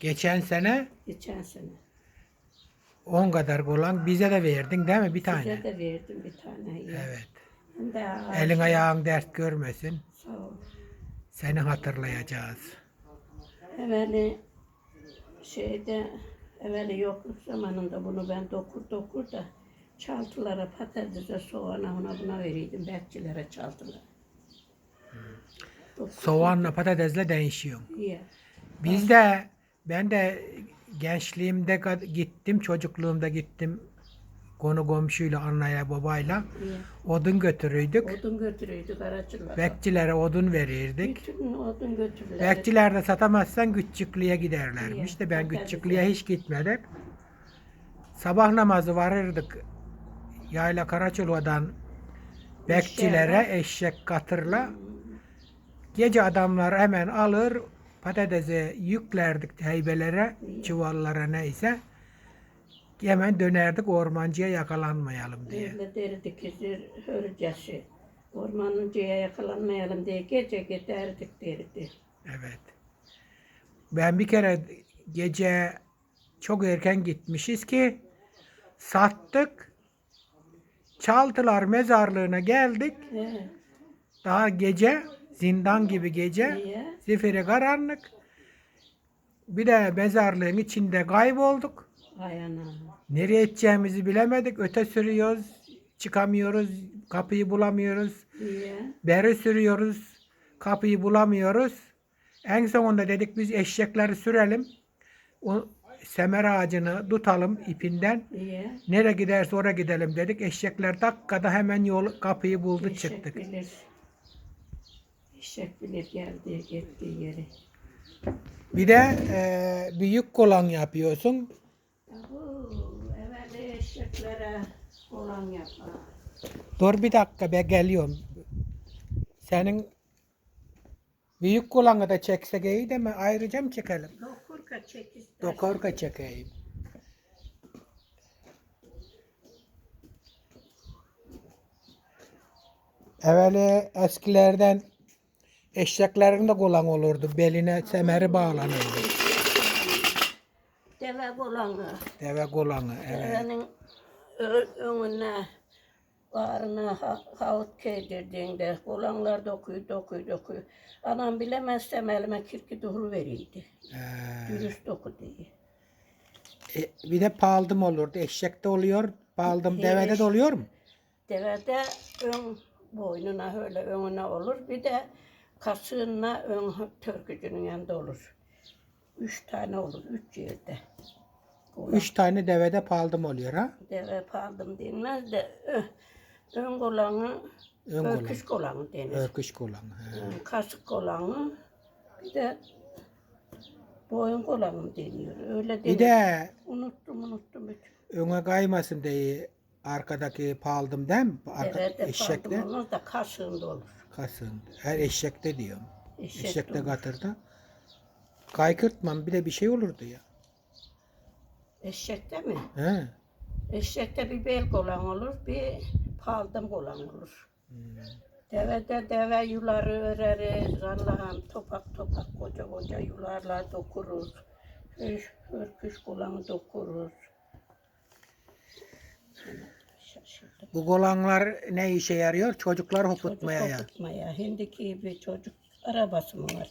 Geçen sene Geçen sene. 10 kadar kolan bize de verdin değil mi bir tane? Size de verdim bir tane. ya. Evet. Hem de Elin ayağın dert görmesin. Sağ ol. Seni hatırlayacağız. Evveli şeyde evveli yokluk zamanında bunu ben dokur dokur da çaltılara patatese soğana ona buna veriydim. Bekçilere çaltılara. Dokur Soğanla patatesle değişiyor. diye. Biz de ben de gençliğimde gittim, çocukluğumda gittim konu komşuyla, anneye, babayla diye. odun götürürdük. Odun götürüydük aracılara. Bekçilere odun verirdik. Bütün odun götürürler. Bekçiler de satamazsan Güççüklü'ye giderlermiş. İyi, İşte ben güzel. hiç gitmedim. Sabah namazı varırdık. Yayla Karaçulu'dan bekçilere eşek katırla. Gece adamlar hemen alır patatesi yüklerdik heybelere, çuvallara neyse. Hemen dönerdik ormancıya yakalanmayalım diye. Öyle derdik ki. Ormancıya yakalanmayalım diye gece giderdik derdi. Evet. Ben bir kere gece çok erken gitmişiz ki sattık. Çaltılar mezarlığına geldik. He, Daha gece zindan gibi gece. Zifiri karanlık. Bir de mezarlığın içinde kaybolduk. Ay ana. Nereye gideceğimizi bilemedik. Öte sürüyoruz. Çıkamıyoruz. Kapıyı bulamıyoruz. Niye? Beri sürüyoruz. Kapıyı bulamıyoruz. En sonunda dedik biz eşekleri sürelim. O semer ağacını tutalım ipinden. Niye? Nereye giderse oraya gidelim dedik. Eşekler dakikada hemen yol kapıyı buldu Eşek çıktık. bilir. Eşek bilir geldiği gittiği yeri. Bir de e, büyük kolan yapıyorsun. Yahu, evveli eşeklere olan yapar. Dur bir dakika be geliyorum. Senin büyük kolanı da çeksek iyi de mi? Ayrıca mı çekelim? Dokurka çek ister. Dokorka çekeyim. Evveli eskilerden eşeklerin de kolan olurdu. Beline semeri bağlanırdı. Deve olanı. Deve kolanı. Evet. Devenin ö- önüne bağrına ha- havut keydirdiğinde olanlar dokuyu dokuyu dokuyu. Anam bilemezsem elime kirki duhul veriydi. Dürüst doku diye. e, bir de paldım olurdu. Eşekte oluyor. Paldım devede de oluyor mu? Devede ön boynuna öyle önüne olur. Bir de kasığına ön törkücünün yanında olur. Üç tane olur. Üç yerde. Olan. Üç tane devede paldım oluyor ha? Deve paldım denmez de ö- ön kolanı Ön örküş kolanı denir. Örküş kolanı. he. Kasık kolanı bir de boyun kolanı deniyor. Öyle Bir denir. de Unuttum unuttum bütün. öne kaymasın diye arkadaki paldım değil mi? Arka, Devede eşekte. olur da kasığında olur. Kasın. Her eşekte diyorum. Eşek Eşekte olur. katırda. Kaykırtmam bir de bir şey olurdu ya. Eşekte mi? He. Eşekte bir bel kolan olur, bir paldım kolan olur. Hmm. Devede deve yuları öreriz, Allah'ım topak topak koca koca yularla dokuruz. Hürküş kolanı dokuruz. Şaşırdım. Bu kolanlar ne işe yarıyor? Çocuklar hoputmaya Çocuk ya. okutmaya. Şimdiki bir çocuk arabası mı var?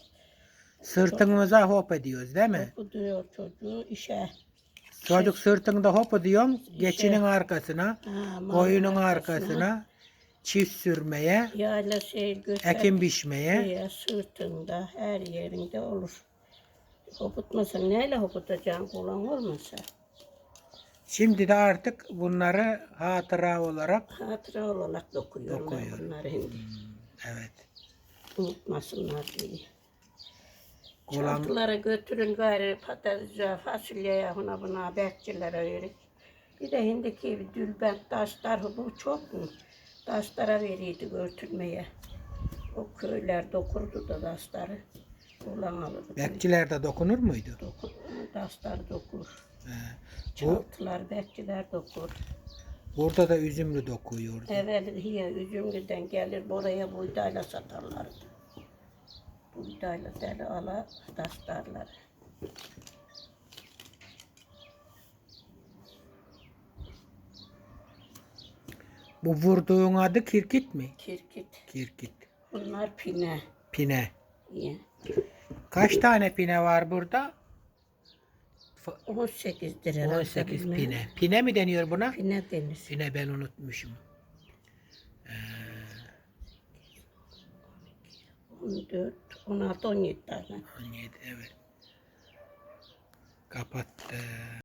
Sırtımıza hop ediyoruz değil mi? Okuduyor çocuğu işe. Çocuk sırtında hop ediyorsun. Geçinin arkasına, Ha, koyunun arkasına, çift sürmeye, Yayla şey ekim biçmeye. Ya sırtında her yerinde olur. Hoputmasan neyle hoputacaksın kulağın olmasa? Şimdi de artık bunları hatıra olarak Hatıra olarak dokuyorlar Dokuyor. bunları şimdi. evet. Unutmasınlar diye. Kolan Çaltılara götürün gayrı patatese, fasulyeye, buna buna bekçilere verin. Bir de şimdiki bir dülbent taşlar, bu çok mu? Taşlara veriydi götürmeye. O köyler dokurdu da taşları. Ulan alırdı. bekçiler de dokunur muydu? Dokur, taşlar dokur. Çaltılar, bekçiler dokur. Burada da üzümlü dokuyordu. Evet, hiye üzümlüden gelir buraya buğdayla satarlardı. Buğdayla deli ala taşlarlar. Bu vurduğun adı kirkit mi? Kirkit. Kirkit. Bunlar pine. Pine. İyi. Kaç tane pine var burada? 18'dir herhalde. 18 bilmem. pine. Pine mi deniyor buna? Pine denir. Pine ben unutmuşum. 14, 16, 17 tane. 17 evet. Kapattı.